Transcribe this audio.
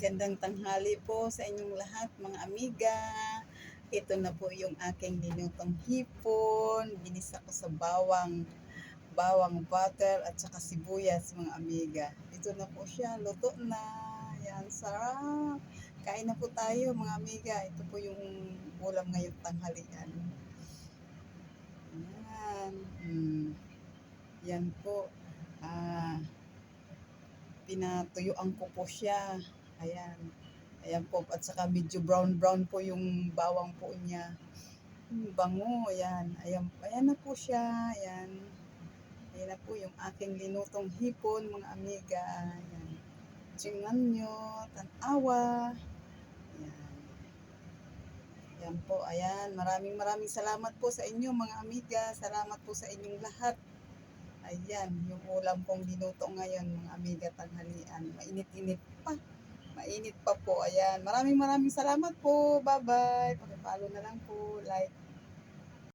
Gandang tanghali po sa inyong lahat mga amiga. Ito na po yung aking ninutong hipon. Binisa ko sa bawang, bawang butter at saka sibuyas mga amiga. Ito na po siya, luto na. Yan, sarap. Kain na po tayo mga amiga. Ito po yung ulam ngayong tanghalian. Yan. Hmm. Yan po. Ah, pinatuyuan ko po siya. Ayan. Ayan po. At saka medyo brown-brown po yung bawang po niya. Hmm, bango. Ayan. Ayan, ayan na po siya. Ayan. Ayan na po yung aking linutong hipon, mga amiga. Ayan. Tingnan nyo. Tanawa. Ayan. Ayan po. Ayan. Maraming maraming salamat po sa inyo, mga amiga. Salamat po sa inyong lahat. Ayan, yung ulam kong dinuto ngayon, mga amiga tanghalian. Mainit-init pa. Mainit pa po. Ayan. Maraming maraming salamat po. Bye-bye. Pakipalo na lang po. Like.